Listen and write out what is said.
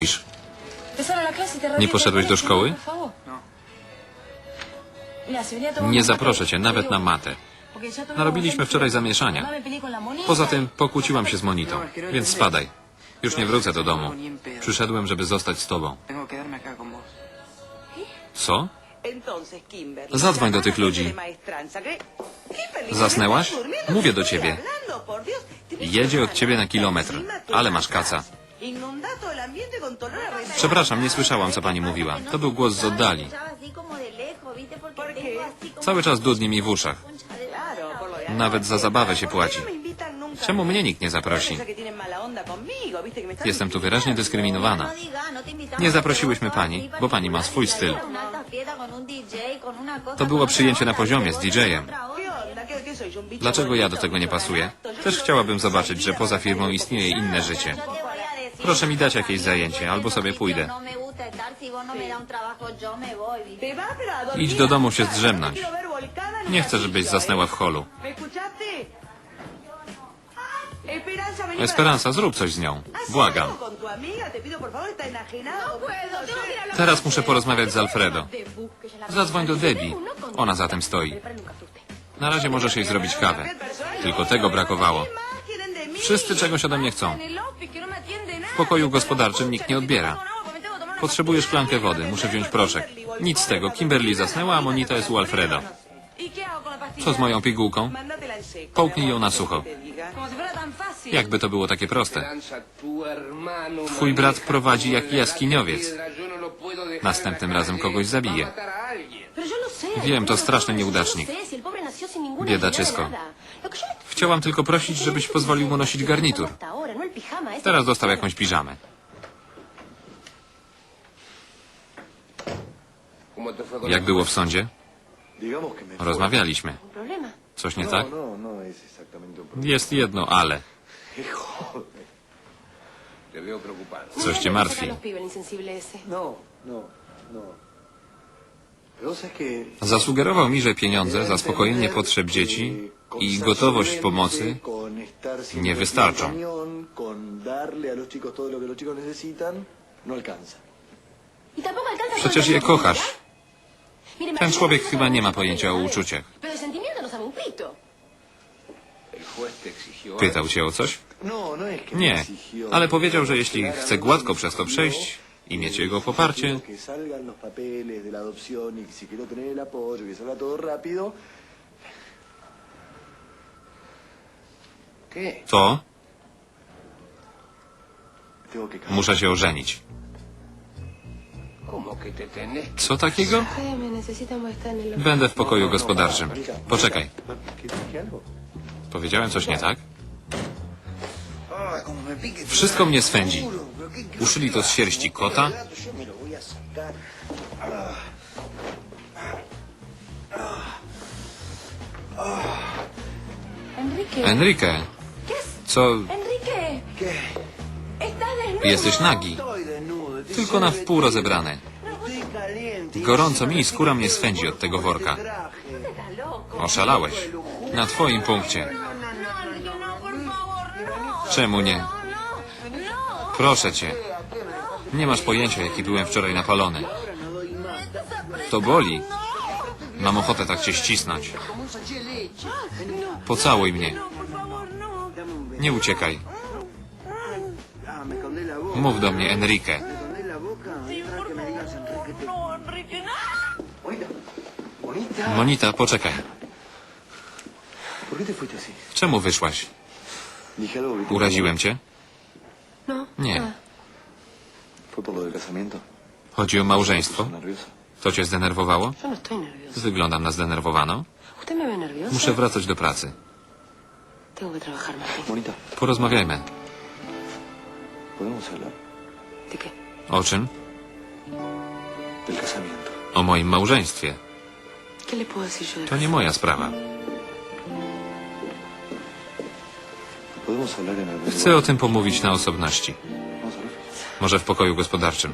robisz? Nie poszedłeś do szkoły? Nie zaproszę cię nawet na matę. Narobiliśmy wczoraj zamieszania. Poza tym pokłóciłam się z Monitą, więc spadaj. Już nie wrócę do domu. Przyszedłem, żeby zostać z tobą. Co? Zadzwoń do tych ludzi. Zasnęłaś? Mówię do ciebie. Jedzie od ciebie na kilometr, ale masz kaca. Przepraszam, nie słyszałam, co pani mówiła. To był głos z oddali. Cały czas dudni mi w uszach. Nawet za zabawę się płaci. Czemu mnie nikt nie zaprosi? Jestem tu wyraźnie dyskryminowana. Nie zaprosiłyśmy pani, bo pani ma swój styl. To było przyjęcie na poziomie z DJ-em. Dlaczego ja do tego nie pasuję? Też chciałabym zobaczyć, że poza firmą istnieje inne życie. Proszę mi dać jakieś zajęcie, albo sobie pójdę. Idź do domu się zdrzemnąć. Nie chcę, żebyś zasnęła w holu. Esperanza, zrób coś z nią. Błagam. Teraz muszę porozmawiać z Alfredo. Zadzwoń do Debbie. Ona za tym stoi. Na razie możesz jej zrobić kawę. Tylko tego brakowało. Wszyscy czegoś ode mnie chcą. W pokoju gospodarczym nikt nie odbiera. Potrzebuję szklankę wody, muszę wziąć proszek. Nic z tego, Kimberly zasnęła, a Monita jest u Alfredo. Co z moją pigułką? Połknij ją na sucho. Jakby to było takie proste. Twój brat prowadzi jak jaskiniowiec. Następnym razem kogoś zabije. Wiem, to straszny nieudacznik. Biedaczysko. Chciałam tylko prosić, żebyś pozwolił mu nosić garnitur. Teraz dostał jakąś piżamę. Jak było w sądzie? Rozmawialiśmy. Coś nie tak? No, no. Jest jedno ale. Coś cię martwi. Zasugerował mi, że pieniądze, zaspokojenie potrzeb dzieci i gotowość pomocy nie wystarczą. Przecież je kochasz. Ten człowiek chyba nie ma pojęcia o uczuciach. Pytał cię o coś? Nie, ale powiedział, że jeśli chce gładko przez to przejść i mieć jego poparcie, que salgan los papeles de la adopción y que si quiero tener el apoyo, que salga todo rápido. ¿Qué? to muszę się ożenić. Co takiego? Będę w pokoju gospodarczym. Poczekaj, powiedziałem coś nie tak? Wszystko mnie swędzi. Uszyli to z sierści kota? Enrique, co? Jesteś nagi. Tylko na wpół rozebrany. Gorąco mi i skóra mnie swędzi od tego worka. Traje. Oszalałeś. Na twoim punkcie. Czemu nie? Proszę cię. Nie masz pojęcia, jaki byłem wczoraj napalony. To boli. Mam ochotę tak cię ścisnąć. Pocałuj mnie. Nie uciekaj. Mów do mnie, Enrique. Monita, poczekaj. Czemu wyszłaś? Uraziłem cię? Nie. ¿Fue por lo del casamiento? Chodzi o małżeństwo? To cię zdenerwowało? No. Wyglądam na zdenerwowaną. Muszę wracać do pracy. Porozmawiajmy. ¿podemos hablar ¿De qué? O czym? O moim małżeństwie. ¿Qué le puedo decir yo de To nie moja sprawa. Chcę o tym pomówić na osobności. Może w pokoju gospodarczym.